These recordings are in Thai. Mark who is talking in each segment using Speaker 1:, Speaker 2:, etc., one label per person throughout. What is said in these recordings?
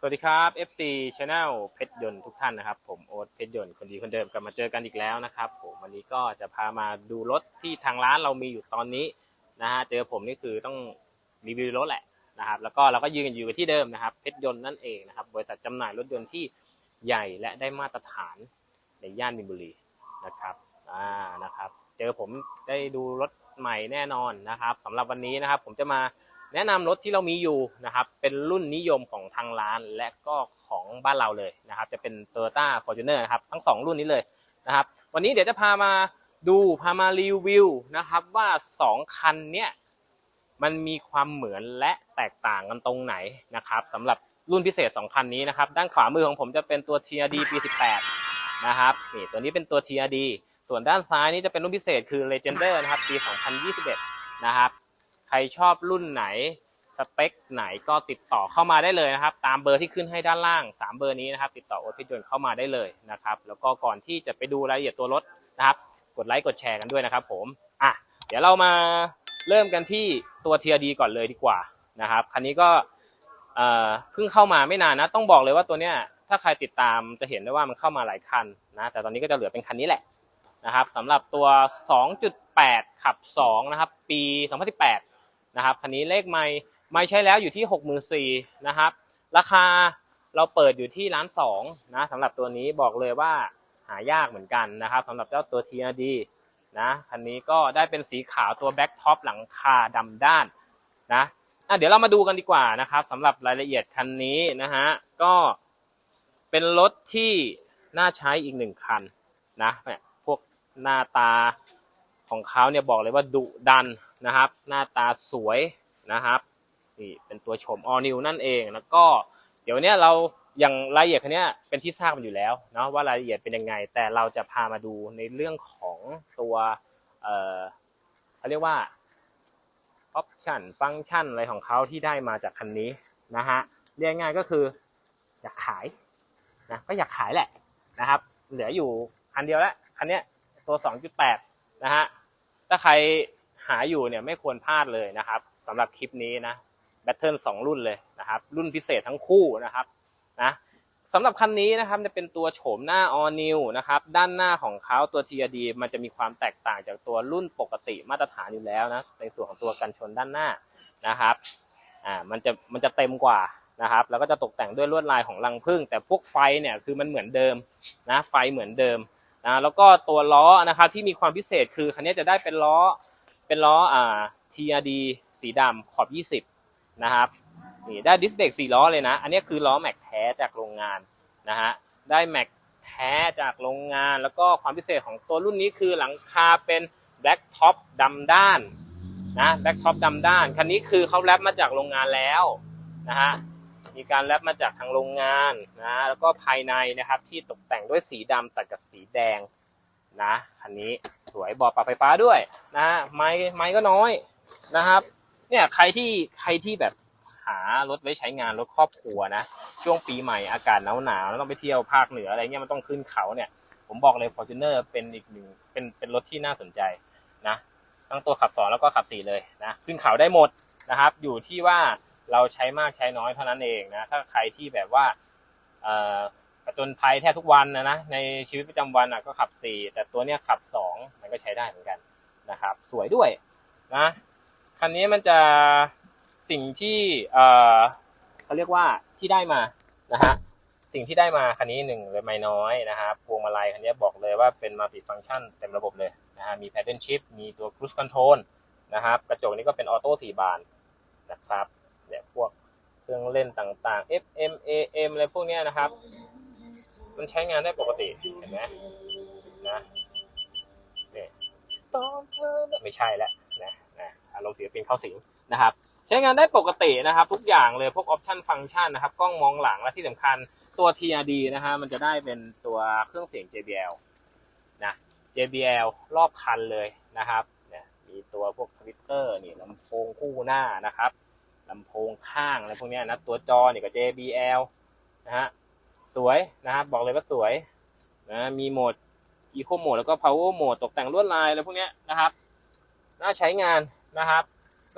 Speaker 1: สวัสดีครับ FC Channel เพชรยนต์ทุกท่านนะครับ ผมโอ๊ตเพชรยนต์คนดีคนเดิมกลับมาเจอกันอีกแล้วนะครับ ผมวันนี้ก็จะพามาดูรถที่ทางร้านเรามีอยู่ตอนนี้นะฮะเจอผมนี่คือต้องรีวิวรถแหละนะครับ แล้วก็เราก็ยืนอยู่ที่เดิมนะครับ เพชรยนต์นั่นเองนะครับ บริษัทจำหน่ายรถยนต์ที่ใหญ่และได้มาตรฐานในย่านมินบุรีนะครับอ่านะครับ เจอผมได้ดูรถใหม่แน่นอนนะครับสำหรับวันนี้นะครับ ผมจะมา แนะนำรถที่เรามีอยู่นะครับเป็นรุ่นนิยมของทางร้านและก็ของบ้านเราเลยนะครับจะเป็น Toyota Fortuner นะครับทั้งสองรุ่นนี้เลยนะครับวันนี้เดี๋ยวจะพามาดูพามารีวิวนะครับว่าสองคันเนี้ยมันมีความเหมือนและแตกต่างกันตรงไหนนะครับสำหรับรุ่นพิเศษ 2 คันนี้นะครับด้านขวามือของผมจะเป็นตัว TRD ปี 18 นะครับนี่ตัวนี้เป็นตัว TRD ส่วนด้านซ้ายนี้จะเป็นรุ่นพิเศษคือ Legender นะครับปี 2021 นะครับ ใครชอบรุ่นไหนสเปคไหนก็ติดต่อเข้ามาได้เลยนะครับ ตามเบอร์ที่ขึ้นให้ด้านล่าง 3 เบอร์นี้นะครับ ติดต่อโอทิยนต์เข้ามาได้เลยนะครับ แล้วก็ก่อนที่จะไปดูรายละเอียดตัวรถนะครับ กดไลค์กดแชร์กันด้วยนะครับ ผมอะเดี๋ยวเรามาเริ่มกันที่ตัว TRD ก่อนเลยดีกว่านะครับคันนี้ก็เอ่อเพิ่งเข้ามาไม่นานนะ ต้องบอกเลยว่าตัวเนี้ยถ้าใครติดตามจะเห็นได้ว่ามันเข้ามาหลายคันนะแต่ตอนนี้ก็จะเหลือเป็นคันนี้แหละนะครับสำหรับตัว 2.8 ขับ 2 นะครับ ปี 2018 นะครับคันนี้เลขไม่ไม่ใช้แล้วอยู่ที่ 64,000นะครับ ราคาเราเปิดอยู่ที่ล้านสองนะสำหรับตัวนี้บอกเลยว่าหายากเหมือนกันนะครับสำหรับเจ้าตัว TRD นะคันนี้ก็ได้เป็นสีขาวตัวแบ็คท็อปหลังคาดำด้านนะอะเดี๋ยวเรามาดูกันดีกว่านะครับสำหรับรายละเอียดคันนี้นะฮะก็เป็นรถที่น่าใช้อีกหนึ่งคันนะพวกหน้าตาของเขาเนี่ยบอกเลยว่าดุดัน นะครับ หน้าตาสวยนะครับนี่เป็นตัวชม all new นั่นเองแล้วก็เดี๋ยวเนี้ยเราอย่างรายละเอียดคันเนี้ยเป็นที่ทราบกันอยู่แล้วเนาะว่ารายละเอียดเป็นยังไง แต่เราจะพามาดูในเรื่องของตัวเอ่อเขาเรียกว่าออปชันฟังก์ชันอะไรของเขาที่ได้มาจากคันนี้นะฮะเรียกง่ายก็คืออยากขายนะก็อยากขายแหละนะครับ เหลืออยู่คันเดียวแล้วคันเนี้ยตัว 2.8 นะฮะถ้าใคร หาอยู่เนี่ยไม่ควรพลาดเลยนะครับสำหรับคลิปนี้นะแบตเทิลสองรุ่นเลยนะครับ รุ่นพิเศษทั้งคู่นะครับนะสำหรับคันนี้นะครับจะเป็นตัวโฉมหน้า all new นะครับ ด้านหน้าของเขาตัว TRD มันจะมีความแตกต่างจากตัวรุ่นปกติมาตรฐานอยู่แล้วนะในส่วนของตัวกันชนด้านหน้านะครับอ่ามันจะมันจะเต็มกว่านะครับ แล้วก็จะตกแต่งด้วยลวดลายของรังผึ้งแต่พวกไฟเนี่ยคือมันเหมือนเดิมนะไฟเหมือนเดิมนะแล้วก็ตัวล้อนะครับที่มีความพิเศษคือคันนี้จะได้เป็นล้อ เป็นล้ออ่า TRD สีดำขอบ 20 นะครับนี่ได้ดิสเบรกสี่ล้อเลยนะ อันนี้คือล้อแม็กแท้จากโรงงานนะฮะได้แม็กแท้จากโรงงานแล้วก็ความพิเศษของตัวรุ่นนี้คือหลังคาเป็นแบล็กท็อปดำด้านนะแบล็กท็อปดำด้าน คันนี้คือเขาแรปมาจากโรงงานแล้วนะฮะมีการแรปมาจากทางโรงงานนะแล้วก็ภายในนะครับที่ตกแต่งด้วยสีดำตัดกับสีแดง นะคันนี้สวยบอร์ดปรับไฟฟ้าด้วยนะฮะไม้ไม้ก็น้อยนะครับ เนี่ยใครที่ใครที่แบบหารถไว้ใช้งานรถครอบครัวนะ ช่วงปีใหม่อากาศหนาวหนาวแล้วต้องไปเที่ยวภาคเหนืออะไรเงี้ยมันต้องขึ้นเขาเนี่ย ผมบอกเลย Fortuner เป็นอีกหนึ่งเป็นเป็นรถที่น่าสนใจนะทั้งตัวขับสองแล้วก็ขับสี่เลยนะขึ้นเขาได้หมดนะครับ อยู่ที่ว่าเราใช้มากใช้น้อยเท่านั้นเองนะถ้าใครที่แบบว่าเอ่อ จนภัยแทบทุกวันนะนะในชีวิตประจำวันอะก็ขับสี่แต่ตัวเนี้ยขับสองมันก็ใช้ได้เหมือนกันนะครับ สวยด้วยนะคันนี้มันจะสิ่งที่เออเขาเรียกว่าที่ได้มานะฮะสิ่งที่ได้มาคันนี้หนึ่งเลยไม่น้อยนะครับพวงมาลัยคันนี้บอกเลยว่าเป็นมัลติฟัง c t ชันเต็มระบบเลยนะฮะมี paddle shift มีตัว cruise control นะครับกระจกนี้ก็เป็นออโต้สี่บานนะครับเนี่ยพวกเครื่องเล่นต่างๆ FM AM อะไรพวกนี้นะครับ มันใช้งานได้ปกติเห็นไหมนะเนี่ยตอนเธอไม่ใช่แล้วนะนะอารมณ์ศิลปินเข้าสิงนะครับ ใช้งานได้ปกตินะครับ ทุกอย่างเลยพวกออปชันฟังก์ชันนะครับกล้องมองหลังและที่สำคัญตัว TRD นะฮะมันจะได้เป็นตัวเครื่องเสียง JBL นะ JBL รอบคันเลยนะครับเนี่ยมีตัวพวกทวิตเตอร์นี่ลำโพงคู่หน้านะครับลำโพงข้างอะไรพวกเนี้ยนะตัวจอนี่ก็ JBL นะฮะ สวยนะครับ บอกเลยว่าสวยนะมีโหมด Eco Mode แล้วก็ Power Mode ตกแต่งลวดลายอะไรพวกนี้นะครับ น่าใช้งานนะครับ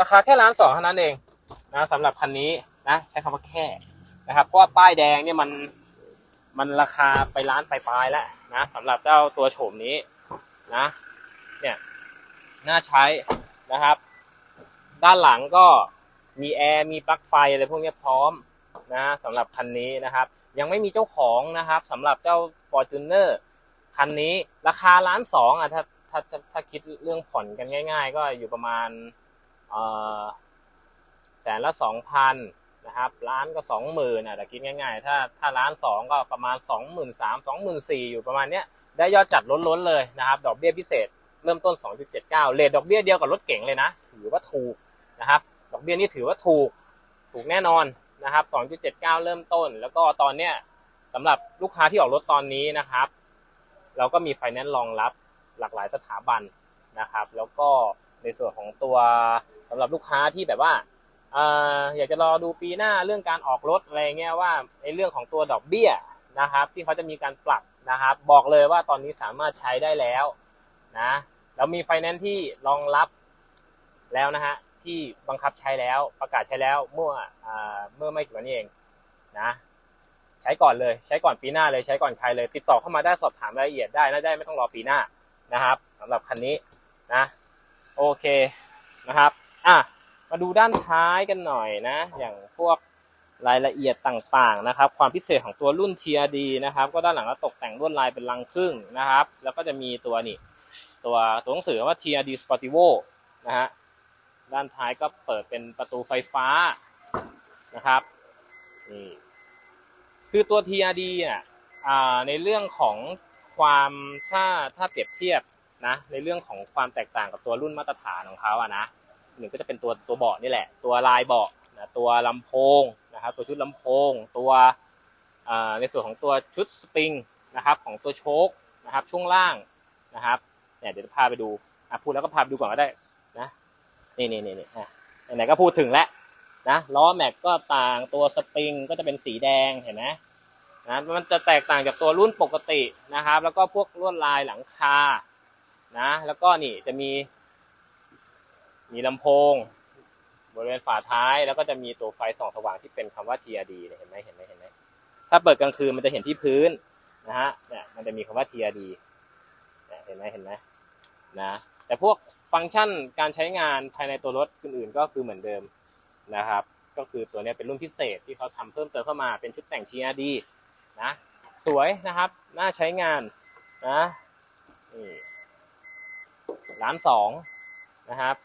Speaker 1: ราคาแค่ล้านสองเท่านั้นเองนะสำหรับคันนี้นะใช้คำว่าแค่นะครับ เพราะว่าป้ายแดงเนี่ยมันมันราคาไปล้านปลายๆแล้วนะสำหรับเจ้าตัวโฉมนี้นะเนี่ยน่าใช้นะครับ ด้านหลังก็มีแอร์มีปลั๊กไฟอะไรพวกนี้พร้อมนะสำหรับคันนี้นะครับ ยังไม่มีเจ้าของนะครับสำหรับเจ้า Fortuner คันนี้ราคาล้านสองอะถ้าถ้าถ้าถ้าคิดเรื่องผ่อนกันง่าย ๆ ก็อยู่ประมาณแสนละสองพันนะครับล้านก็สองหมื่นอะแต่คิดง่าย ๆ ถ้าถ้าล้านสองก็ประมาณสองหมื่นสามสองหมื่นสี่อยู่ประมาณเนี้ยได้ยอดจัดล้นๆเลยนะครับดอกเบี้ยพิเศษเริ่มต้น 2.79 เลทดอกเบี้ยเดียวกับรถเก๋งเลยนะ ถือว่าถูกนะครับ ดอกเบี้ยนี่ถือว่าถูก ถูกแน่นอน นะครับ 2.79 เริ่มต้น แล้วก็ตอนเนี้ยสำหรับลูกค้าที่ออกรถตอนนี้นะครับ เราก็มีไฟแนนซ์รองรับหลากหลายสถาบันนะครับ แล้วก็ในส่วนของตัวสำหรับลูกค้าที่แบบว่าเอ่ออยากจะรอดูปีหน้าเรื่องการออกรถอะไรเงี้ยว่าในเรื่องของตัวดอกเบี้ยนะครับ ที่เขาจะมีการปรับนะครับ บอกเลยว่าตอนนี้สามารถใช้ได้แล้วนะเรามีไฟแนนซ์ที่รองรับแล้วนะฮะ ที่บังคับใช้แล้วประกาศใช้แล้วเมื่อเมื่อไม่กี่วันนี้เองนะใช้ก่อนเลยใช้ก่อนปีหน้าเลยใช้ก่อนใครเลย ติดต่อเข้ามาได้สอบถามรายละเอียดได้นะได้ไม่ต้องรอปีหน้านะครับสำหรับคันนี้นะโอเคนะครับอะมาดูด้านท้ายกันหน่อยนะ อย่างพวกรายละเอียดต่างๆนะครับ ความพิเศษของตัวรุ่น TRD นะครับ ก็ด้านหลังก็ตกแต่งลวดลายเป็นรังผึ้งนะครับ แล้วก็จะมีตัวนี่ตัวตัวหนังสือว่า TRD Sportivo นะฮะ ด้านท้ายก็เปิดเป็นประตูไฟฟ้านะครับนี่คือตัว TRD อะอ่าในเรื่องของความถ้าถ้าเปรียบเทียบนะในเรื่องของความแตกต่างกับตัวรุ่นมาตรฐานของเขาอะนะหนึ่งก็จะเป็นตัวตัวเบาะนี่แหละ ตัวลายเบาะนะตัวลำโพงนะครับตัวชุดลำโพง ตัวในส่วนของตัวชุดสปริงนะครับของตัวโชคนะครับช่วงล่างนะครับเนี่ยเดี๋ยวจะพาไปดูพูดแล้วก็พาไปดูก่อนก็ได้ นี่นี่นี่นี่อะไหนๆก็พูดถึงแล้วนะล้อแม็กก็ต่างตัวสปริงก็จะเป็นสีแดงเห็นไหมนะมันจะแตกต่างจากตัวรุ่นปกตินะครับ แล้วก็พวกลวดลายหลังคานะแล้วก็นี่จะมี มีลำโพง บริเวณฝาท้ายแล้วก็จะมีตัวไฟส่องสว่างที่เป็นคำว่า TRD เห็นไหมเห็นไหมเห็นไหมถ้าเปิดกลางคืนมันจะเห็นที่พื้นนะฮะเนี่ยมันจะมีคำว่า TRD เห็นไหมเห็นไหมนะ แต่พวกฟังก์ชันการใช้งานภายในตัวรถอื่นๆก็คือเหมือนเดิมนะครับ ก็คือตัวนี้เป็นรุ่นพิเศษที่เขาทำเพิ่มเติมเข้ามาเป็นชุดแต่ง TRD นะสวยนะครับน่าใช้งานนะนี่ล้านสองนะครับ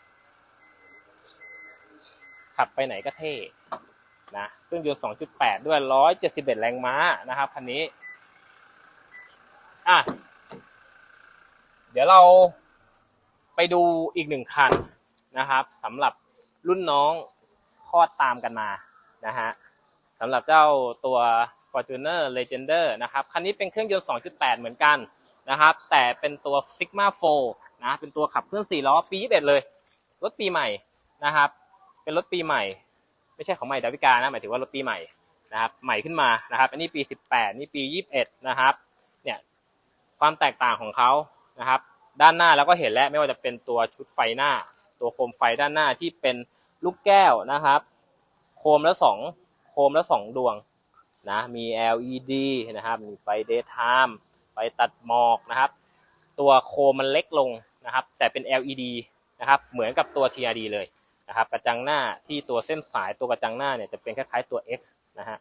Speaker 1: ขับไปไหนก็เท่นะเครื่องยนต์ 2.8 ด้วย 171 แรงม้านะครับคันนี้ อะ เดี๋ยวเรา ไปดูอีกหนึ่งคันนะครับสำหรับรุ่นน้องคลอดตามกันมานะฮะสำหรับเจ้าตัว Fortuner Legender นะครับคันนี้เป็นเครื่องยนต์ 2.8 เหมือนกันนะครับแต่เป็นตัว Sigma 4นะเป็นตัวขับเคลื่อน4ล้อปี 21 เลย รถปีใหม่นะครับ เป็นรถปีใหม่ ไม่ใช่ของใหม่ดาวิกานะหมายถึงว่ารถปีใหม่นะครับใหม่ขึ้นมานะครับ อันนี้ปี 18 นี่ปี 21 นะครับเนี่ยความแตกต่างของเขานะครับ ด้านหน้าเราก็เห็นแล้วไม่ว่าจะเป็นตัวชุดไฟหน้า ตัวโคมไฟด้านหน้าที่เป็นลูกแก้วนะครับ โคมละสองโคมละสองดวงนะมี LED นะครับมีไฟ daytime ไฟตัดหมอกนะครับ ตัวโคมมันเล็กลงนะครับ แต่เป็น LED นะครับ เหมือนกับตัว TRD เลยนะครับกระจังหน้าที่ตัวเส้นสายตัวกระจังหน้าเนี่ยจะเป็นคล้ายๆตัว X นะฮะ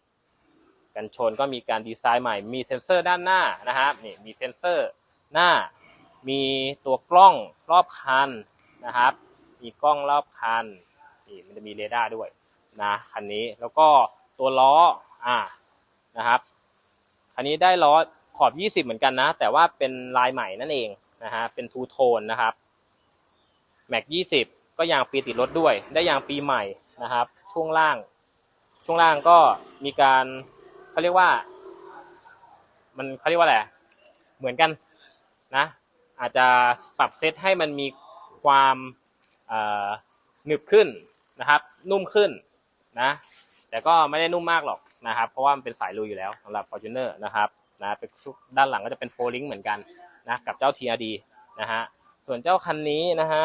Speaker 1: กันชนก็มีการดีไซน์ใหม่ มีเซ็นเซอร์ด้านหน้านะครับนี่มีเซ็นเซอร์หน้า มีตัวกล้องรอบคันนะครับ มีกล้องรอบคันนี่มันจะมีเรดาร์ด้วยนะคันนี้แล้วก็ตัวล้ออ่านะครับคันนี้ได้ล้อขอบ 20 เหมือนกันนะ แต่ว่าเป็นลายใหม่นั่นเองนะฮะเป็นทูโทนนะครับแม็ก20 ก็ยางปีติดรถด้วย ได้ยางปีใหม่นะครับ ช่วงล่าง ช่วงล่างก็มีการเขาเรียกว่า มันเขาเรียกว่าอะไรเหมือนกันนะ อาจจะปรับเซตให้มันมีความหนึบขึ้นนะครับ นุ่มขึ้นนะ แต่ก็ไม่ได้นุ่มมากหรอกนะครับ เพราะว่ามันเป็นสายลุยอยู่แล้วสำหรับ Fortuner นะครับนะเป็นชุดด้านหลังก็จะเป็นโฟลิงเหมือนกันนะกับเจ้า TRD นะฮะส่วนเจ้าคันนี้นะฮะ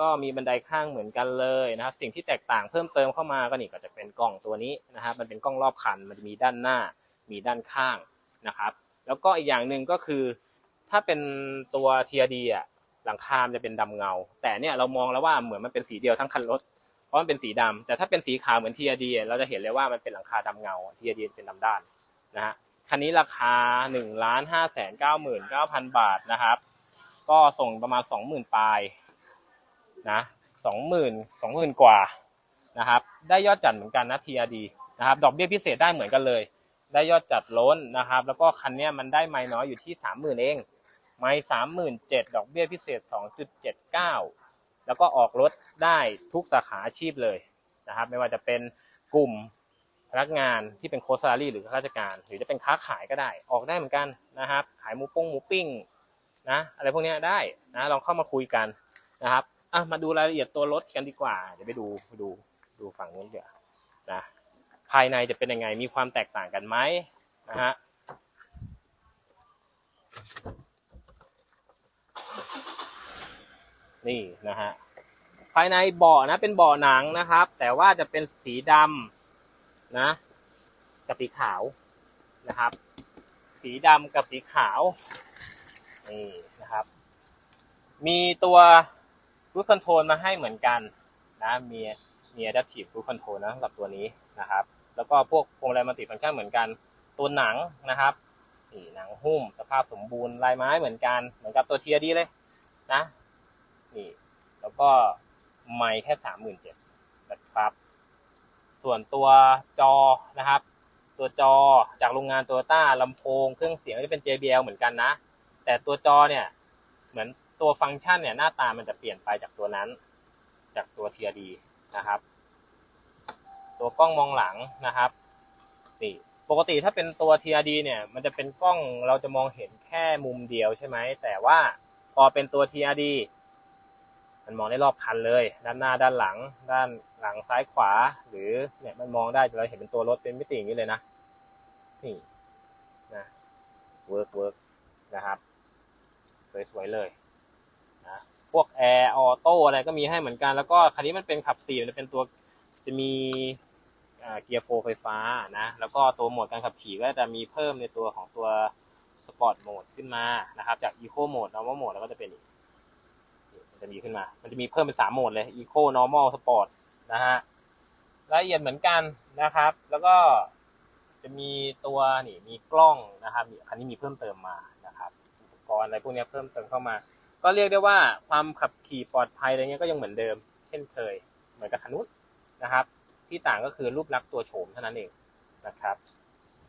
Speaker 1: ก็มีบันไดข้างเหมือนกันเลยนะครับ สิ่งที่แตกต่างเพิ่มเติมเข้ามาก็นี่ก็จะเป็นกล้องตัวนี้นะครับ มันเป็นกล้องรอบคันมันจะมีด้านหน้า มีด้านข้างนะครับ แล้วก็อีกอย่างหนึ่งก็คือ ถ้าเป็นตัว TRD อะหลังคามจะเป็นดำเงา แต่เนี่ยเรามองแล้วว่าเหมือนมันเป็นสีเดียวทั้งคันรถเพราะมันเป็นสีดำแต่ถ้าเป็นสีขาวเหมือน TRD อะเราจะเห็นเลยว่ามันเป็นหลังคาดำเงา TRD เป็นดำด้านนะฮะคันนี้ราคา1นึ่งล้านห้าแสนเก้าหมื่นเก้าพันบาทนะครับ ก็ส่งประมาณสองหมื่นปลายนะสองหมื่นสองหมื่นกว่านะครับ ได้ยอดจัดเหมือนกันนะ TRD นะครับ ดอกเบี้ยพิเศษได้เหมือนกันเลย ได้ยอดจัดล้นนะครับ แล้วก็คันนี้มันได้ไม่น้อยอยู่ที่สามหมื่นเอง ไม่สามหมื่นเจ็ดดอกเบี้ยพิเศษสองจุดเจ็ดเก้าแล้วก็ออกรถได้ทุกสาขาอาชีพเลยนะครับ ไม่ว่าจะเป็นกลุ่มพนักงานที่เป็นโค้ชซารีหรือข้าราชการ หรือจะเป็นค้าขายก็ได้ ออกได้เหมือนกันนะครับ ขายหมูป้งหมูปิ้งนะอะไรพวกนี้ได้นะลองเข้ามาคุยกันนะครับอะมาดูรายละเอียดตัวรถกันดีกว่า เดี๋ยวไปดูไปดูดูฝั่งนู้นเดี๋ยวนะ ภายในจะเป็นยังไง มีความแตกต่างกันไหมนะฮะนี่นะฮะภายในเบาะนะเป็นเบาะหนังนะครับ แต่ว่าจะเป็นสีดำนะ กับสีขาวนะครับ สีดำกับสีขาวนี่นะครับ มีตัวรูทคอนโทรลมาให้เหมือนกันนะมีมี Adaptive Cruise Control นะสำหรับตัวนี้นะครับ แล้วก็พวกพวงมาลัยมัลติฟังก์ชันเหมือนกัน ตัวหนังนะครับนี่หนังหุ้มสภาพสมบูรณ์ลายไม้เหมือนกัน เหมือนกับตัวเทียดีเลยนะนี่แล้วก็ไม่แค่สามหมื่นเจ็ดนะครับ ส่วนตัวจอนะครับ ตัวจอจากโรงงานตโยต้าลำโพง เครื่องเสียงจะเป็น JBL เหมือนกันนะ แต่ตัวจอเนี่ยเหมือนตัวฟังก์ชันเนี่ยหน้าตามันจะเปลี่ยนไปจากตัวนั้น จากตัว TRD นะครับ ตัวกล้องมองหลังนะครับนี่ปกติถ้าเป็นตัว TRD เนี่ยมันจะเป็นกล้องเราจะมองเห็นแค่มุมเดียวใช่ไหมแต่ว่าพอเป็นตัว TRD มันมองได้รอบคันเลย ด้านหน้าด้านหลัง ด้านหลังซ้ายขวา หรือเนี่ยมันมองได้เราเห็นเป็นตัวรถเป็นมิติอย่างนี้เลยนะนี่นะเวิร์กเวิร์กนะครับสวยๆเลยนะพวกแอร์ออโต้อะไรก็มีให้เหมือนกันแล้วก็คันนี้มันเป็นขับสี่มันเป็นตัวจะมี เกียร์โฟไฟฟ้านะ แล้วก็ตัวโหมดการขับขี่ก็จะมีเพิ่มในตัวของตัวสปอร์ตโหมดขึ้นมานะครับ จาก Eco Mode Normal Mode แล้วก็จะเป็นมันจะมีขึ้นมา มันจะมีเพิ่มเป็นสามโหมดเลย Eco Normal Sport นะฮะรายละเอียดเหมือนกันนะครับ แล้วก็จะมีตัวนี่มีกล้องนะครับคันนี้มีเพิ่มเติมมานะครับอุปกรณ์อะไรพวกนี้เพิ่มเติมเข้ามา ก็เรียกได้ว่าความขับขี่ปลอดภัยอะไรเงี้ยก็ยังเหมือนเดิม เช่นเคย เหมือนกับคันนู้นนะครับ ที่ต่างก็คือรูปลักษณ์ตัวโฉมเท่านั้นเองนะครับ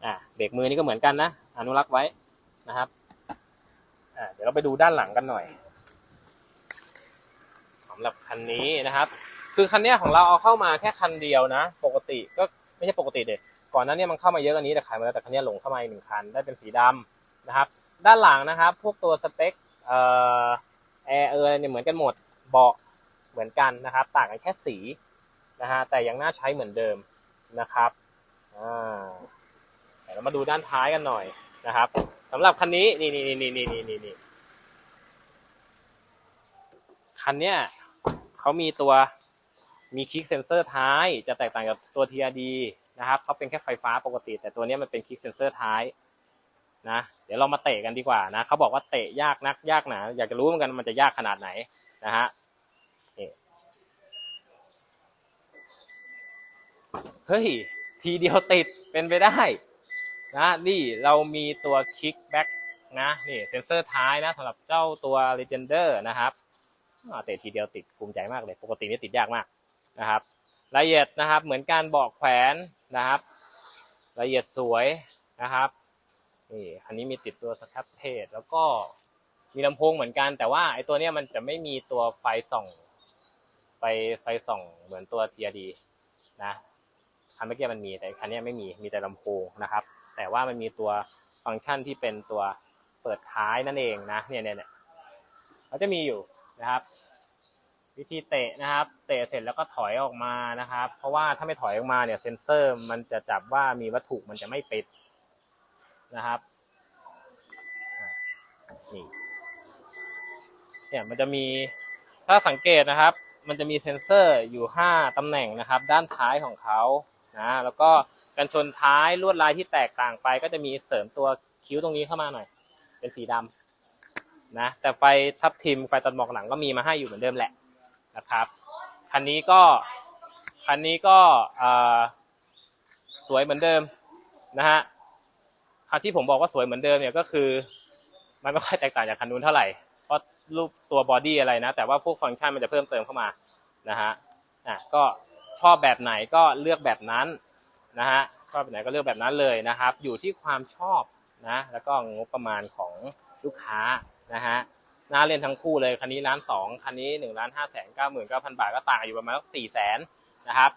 Speaker 1: อ่าเบรกมือนี่ก็เหมือนกันนะ อนุรักษ์ไว้นะครับอ่าเดี๋ยวเราไปดูด้านหลังกันหน่อยสำหรับคันนี้นะครับ คือคันนี้ของเราเอาเข้ามาแค่คันเดียวนะ ปกติก็ไม่ใช่ปกติเด็ก่อนหนั้นเนี่ยมันเข้ามาเยอะกว่านี้แต่ขายมาแล้วแต่คันนี้หลงเข้ามาอีกหนึ่งคันได้เป็นสีดำนะครับ ด้านหลังนะครับ พวกตัวสเปคเอ่อแอร์เออเนี่ยเหมือนกันหมดเบาะเหมือนกันนะครับ ต่างกันแค่สี นะฮะแต่ยังน่าใช้เหมือนเดิมนะครับอ่าเดี๋ยวเรามาดูด้านท้ายกันหน่อยนะครับสำหรับคันนี้นี่นี่นี่นี่นี่นี่นี่คันเนี้ยเขามีตัวมีคลิกเซนเซอร์ท้ายจะแตกต่างกับตัว TRD นะครับเขาเป็นแค่ไฟฟ้าปกติ แต่ตัวนี้มันเป็นคลิกเซนเซอร์ท้ายนะ เดี๋ยวเรามาเตะกันดีกว่านะเขาบอกว่าเตะยากนักยากหนาอยากจะรู้เหมือนกันมันจะยากขนาดไหนนะฮะ เฮ้ย ทีเดียวติดเป็นไปได้นะนี่เรามีตัวคิกแบ็กนะนี่เซนเซอร์ท้ายนะสำหรับเจ้าตัว Legender นะครับเตะทีเดียวติดภูมิใจมากเลย ปกตินี่ติดยากมากนะครับละเอียดนะครับเหมือนการบาะแขวนนะครับ ละเอียดสวยนะครับนี่อันนี้มีติดตัวสครับเทศแล้วก็มีลำโพงเหมือนกัน แต่ว่าไอตัวเนี้ยมันจะไม่มีตัวไฟส่องไฟไฟส่องเหมือนตัว TRD นะ คันเมื่อกี้มันมีแต่คันนี้ไม่มีมีแต่ลำโพงนะครับ แต่ว่ามันมีตัวฟังก์ชันที่เป็นตัวเปิดท้ายนั่นเองนะเนี่ยเนี่ยเนี่ยเขาจะมีอยู่นะครับ วิธีเตะนะครับ เตะเสร็จแล้วก็ถอยออกมานะครับ เพราะว่าถ้าไม่ถอยออกมาเนี่ยเซ็นเซอร์มันจะจับว่ามีวัตถุมันจะไม่ปิดนะครับนี่เนี่ยมันจะมีถ้าถ้าสังเกตนะครับ มันจะมีเซ็นเซอร์อยู่ 5ตำแหน่งนะครับ ด้านท้ายของเขา นะแล้วก็กันชนท้ายลวดลายที่แตกต่างไป ก็จะมีเสริมตัวคิ้วตรงนี้เข้ามาหน่อย เป็นสีดำนะแต่ไฟทับทิมไฟตัดหมอกหลังก็มีมาให้อยู่เหมือนเดิมแหละนะครับคันนี้ก็คันนี้ก็สวยเหมือนเดิมนะฮะคันที่ผมบอกว่าสวยเหมือนเดิมเนี่ยก็คือ มันไม่ค่อยแตกต่างจากคันนู้นเท่าไหร่เพราะรูปตัวบอดี้อะไรนะ แต่ว่าพวกฟังก์ชันมันจะเพิ่มเติมเข้ามานะฮะอะก็ ชอบแบบไหนก็เลือกแบบนั้นนะฮะชอบแบบไหนก็เลือกแบบนั้นเลยนะครับ อยู่ที่ความชอบนะแล้วก็งบประมาณของลูกค้านะฮะน่าเล่นทั้งคู่เลยคันนี้ล้านสองคันนี้หนึ่งล้านห้าแสนเก้าหมื่นเก้าพันบาทก็ต่างอยู่ประมาณสักสี่แสนนะครับ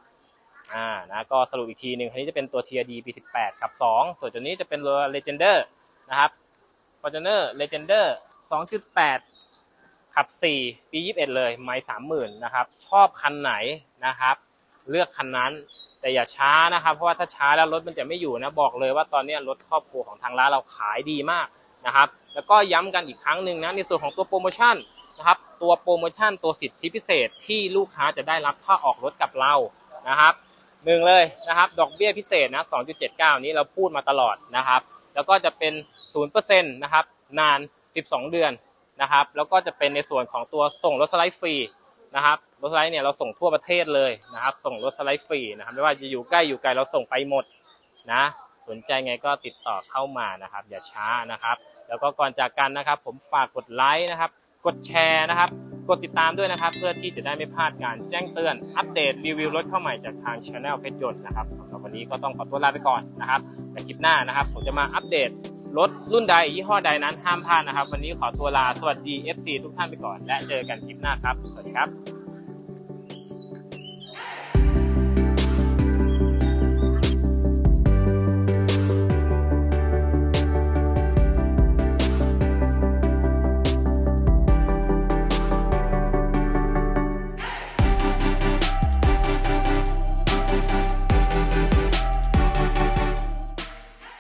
Speaker 1: อ่านะก็สรุปอีกทีหนึ่งคันนี้จะเป็นตัว TRD ปี 18กับ 2 ส่วนตัวนี้จะเป็นตัว Legender นะครับ Fortuner Legender 2.8ขับ 4 ปี 21 เลย ไม่30,000 นะครับ ชอบคันไหนนะครับ เลือกคันนั้น แต่อย่าช้านะครับ เพราะว่าถ้าช้าแล้วรถมันจะไม่อยู่นะบอกเลยว่าตอนนี้รถครอบครัวของทางร้านเราขายดีมากนะครับ แล้วก็ย้ำกันอีกครั้งหนึ่งนะในส่วนของตัวโปรโมชั่นนะครับ ตัวโปรโมชั่นตัวสิทธิพิเศษที่ลูกค้าจะได้รับถ้าออกรถกับเรานะครับหนึ่งเลยนะครับ ดอกเบี้ยพิเศษนะ 2.79 นี้เราพูดมาตลอดนะครับ แล้วก็จะเป็น 0%นะครับ นาน 12 เดือนนะครับ แล้วก็จะเป็นในส่วนของตัวส่งรถสไลด์ฟรี นะครับรถสไลด์เนี่ยเราส่งทั่วประเทศเลยนะครับ ส่งรถสไลด์ฟรีนะครับไม่ว่าจะอยู่ใกล้อยู่ไกลเราส่งไปหมดนะ สนใจไงก็ติดต่อเข้ามานะครับ อย่าช้านะครับ แล้วก็ก่อนจากกันนะครับ ผมฝากกดไลค์นะครับ กดแชร์นะครับ กดติดตามด้วยนะครับ เพื่อที่จะได้ไม่พลาดการแจ้งเตือนอัปเดตรีวิวรถเข้าใหม่จากทางช anel เพชรยนต์นะครับสำหรับวันนี้ก็ต้องขอตัวลาไปก่อนนะครับในคลิปหน้านะครับ ผมจะมาอัปเดต รถรุ่นใดยี่ห้อใดนั้นห้ามพลาดนะครับ วันนี้ขอตัวลาสวัสดี FC ทุกท่านไปก่อน และเจอกันคลิปหน้าครับ สวัสดีครับ